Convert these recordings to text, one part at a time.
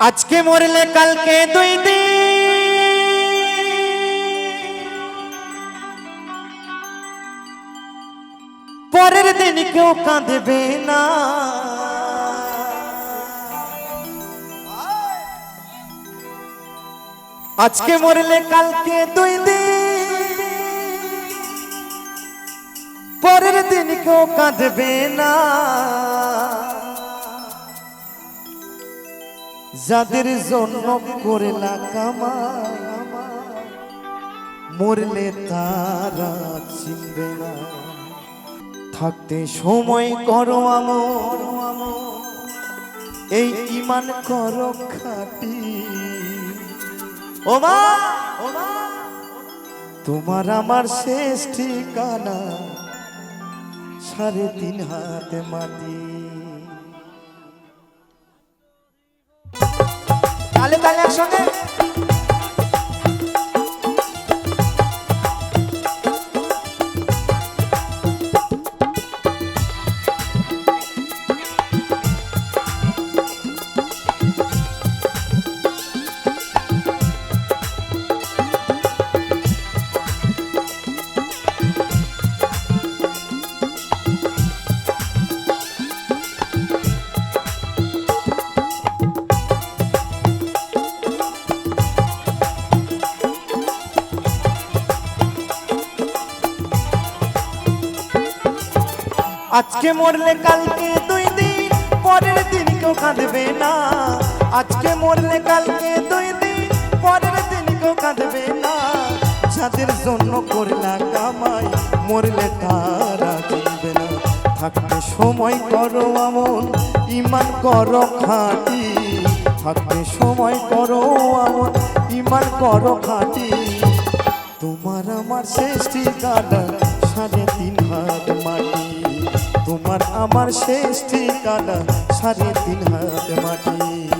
আজকে মরলে কালকে দুই দিন পরের দিন কেউ কাঁদবে না আজকে মরলে কালকে দুই দিন পরের দিন কেউ কাঁদবে না যাদের জন্য করে না কামাই মরলে তারা চিনবে না। থাকতে সময় করো আমর এই ইমান করো খাটি। ও মা ও মা তোমার আমার শেষ ঠিকানা, সাড়ে তিন হাতে মাটি। তালে আজকে মরলে কালকে দুই দিন, পরের দিন কেউ কাঁদবে না। আজকে মরলে কালকে দুই দিন, পরের দিন কেউ কাঁদবে না। যাদের জন্য করলা কামাই, মরলে তারা চিনবে না। থাকতে সময় করো আমন ইমান করো খাটি। থাকতে সময় করো আমন ইমান করো খাটি। তোমার আমার শেষ ঠিকানা সাড়ে তিন হাত তোমার আমার শেষ ঠিকানা সাড়ে তিন হাত মাটি।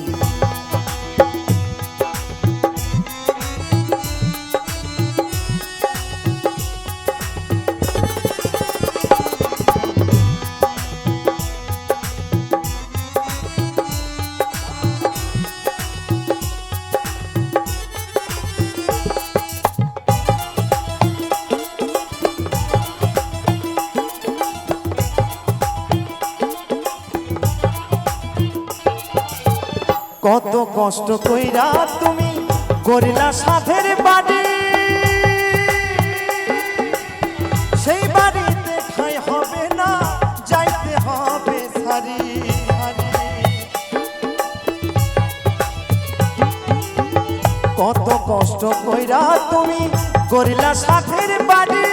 কত কষ্ট কইরা তুমি করিলা সাথের বাড়ি সেই বাড়িতে ঠাই হবে না, যাইতে হবে সারি। কত কষ্ট কইরা তুমি করিলা সাথের বাড়ি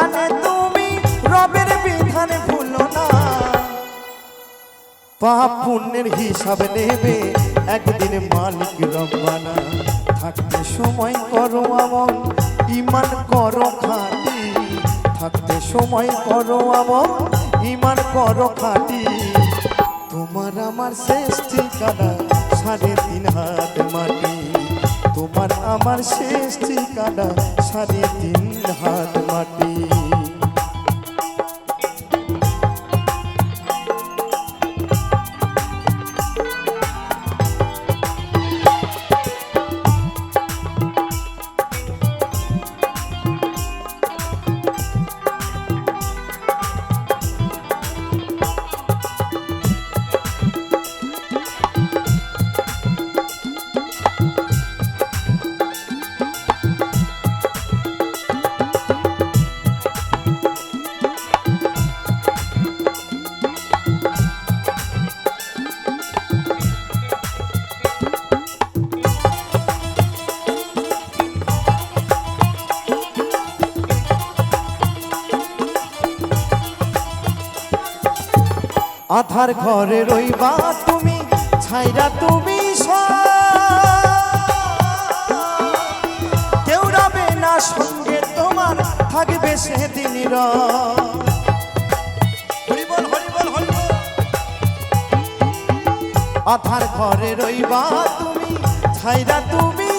টানে তুমি, রবের বিধানে ভুল না। পাপ পুণ্যের হিসাব নেবে, একদিন মালিক রব্বানা। থাকতে সময় করো আমন ইমান করো খাটি। থাকতে সময় করো আমন ইমান করো খাটি। তোমার আমার শেষ ঠিকানা, সাড়ে তিন হাত মাটি। তোমার আমার শেষ ঠিকানা সাড়ে তিন হাত মাটি। আধার ঘরে রইবা তুমি, ছাইরা তুমি কেউ রবে না সঙ্গে তোমার, থাকবে সেদিন আধার ঘরে রইবা তুমি, ছাইরা তুমি।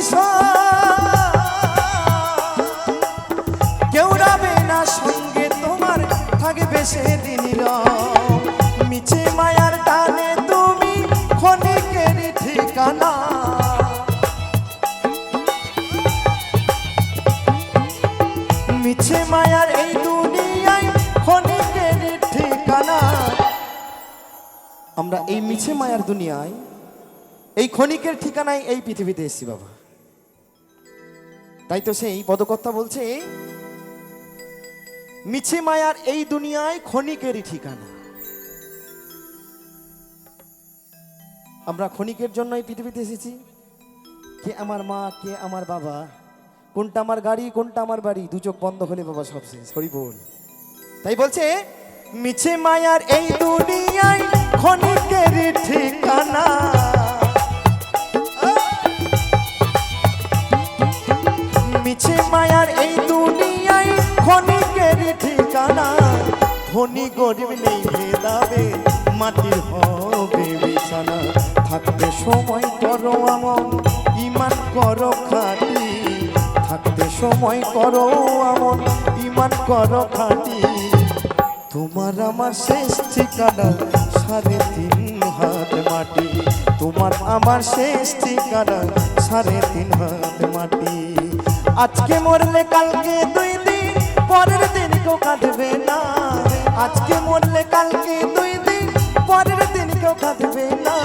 কেউ রাবে না সঙ্গে তোমার, থাকবে সেদিন মিছে আমরা এই মিছে মায়ার দুনিয়ায়, এই ক্ষণিকের ঠিকানায় এই পৃথিবীতে এসেছি বাবা। তাই তো সেই পদকর্তা বলছে, মিছে মায়ার এই দুনিয়ায় ক্ষণিকেরই ঠিকানা। আমরা ক্ষণিকের জন্য এই পৃথিবীতে এসেছি। কে আমার মা, কে আমার বাবা, কোনটা আমার গাড়ি, কোনটা আমার বাড়ি, দু চোখ বন্ধ হলে বাবা সব শেষ। হরি বল। তাই বলছে, মিছে মায়ার এই দুনিয়ায় ক্ষণিকের ঠিকানা। মিছে মায়ার এই দুনিয়ায় ক্ষণিকের ঠিকানা। ধনী গরিব নেই ভেদাবে মাটির হবে বিছানা। থাকতে সময় করো আমন ইমান করো খাটি। থাকতে সময় করো আমন ইমান করো খাটি। তোমার আমার শেষ ঠিকানা সাড়ে তিন হাত মাটি। তোমার আমার শেষ ঠিকানা, সাড়ে তিন হাত মাটি। আজকে মরলে কালকে দুই দিন, পরের দিন কেউ কাঁদবে না। আজকে মরলে কালকে দুই দিন, পরের দিন কেউ কাঁদবে না।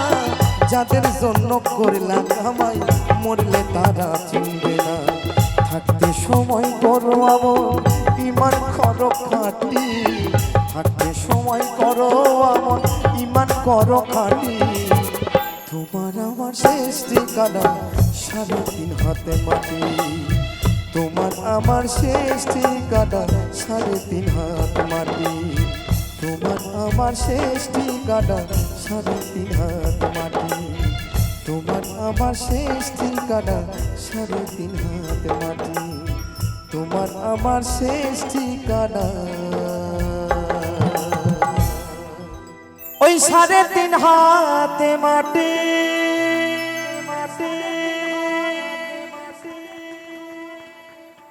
যাদের জন্য করলাম আমায় মরলে তারা চিনবে না। থাকতে সময় করো আমন ইমান করো খাটি। থাকতে সময় করো আমন ইমান করো খাটি। তোমার আমার শেষ ঠিকানা সাড়ে তিন হাতে মাটি। তোমার আমার শেষ ঠিকানা সাড়ে তিন হাত মাটি। তোমার আমার শেষ ঠিকানা সাড়ে তিন হাত মাটি। তোমার আমার শেষ ঠিকানা সাড়ে তিন হাত মাটি। তোমার আমার শেষ ঠিকানা ওই সাড়ে তিন হাতে মাটি